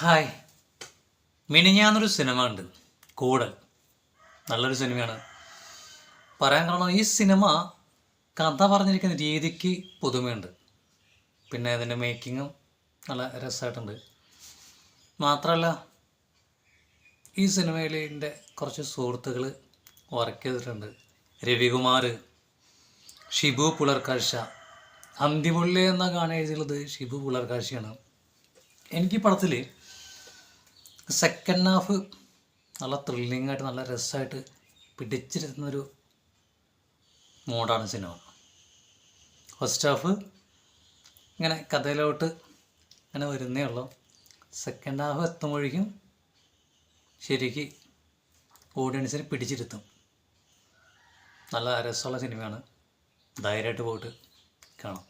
Hi. മിനിഞ്ഞാന്നൊരു cinema ഉണ്ട് കൂടൽ. നല്ലൊരു സിനിമയാണ്. പറയാൻ കാരണം ഈ സിനിമ കഥ പറഞ്ഞിരിക്കുന്ന രീതിക്ക് പുതുമയുണ്ട്. പിന്നെ അതിന്റെ മേക്കിങ്ങും നല്ല രസമായിട്ടുണ്ട്. മാത്രമല്ല ഈ സിനിമയിൽ കുറച്ച് സുഹൃത്തുക്കൾ വർക്ക് ചെയ്തിട്ടുണ്ട്. രവികുമാർ ഷിബു പുലർക്കാഴ്ച. അന്തിമുള്ളി എന്ന ഗാനം എഴുതിയുള്ളത് ഷിബു പുലർക്കാഴ്ചയാണ്. എനിക്ക് പടത്തിൽ സെക്കൻഡ് ഹാഫ് നല്ല ത്രില്ലിംഗ് ആയിട്ട് നല്ല രസമായിട്ട് പിടിച്ചിരുന്നൊരു മോഡാണ് സിനിമ ഫസ്റ്റ് ഹാഫ് ഇങ്ങനെ കഥയിലോട്ട് ഇങ്ങനെ വരുന്നേ ഉള്ളൂ. സെക്കൻഡ് ഹാഫ് എത്തുമ്പോഴേക്കും ശരിക്ക് ഓഡിയൻസിനെ പിടിച്ചിരുത്തും. നല്ല രസമുള്ള സിനിമയാണ് ധൈര്യമായിട്ട് പോയിട്ട് കാണാം.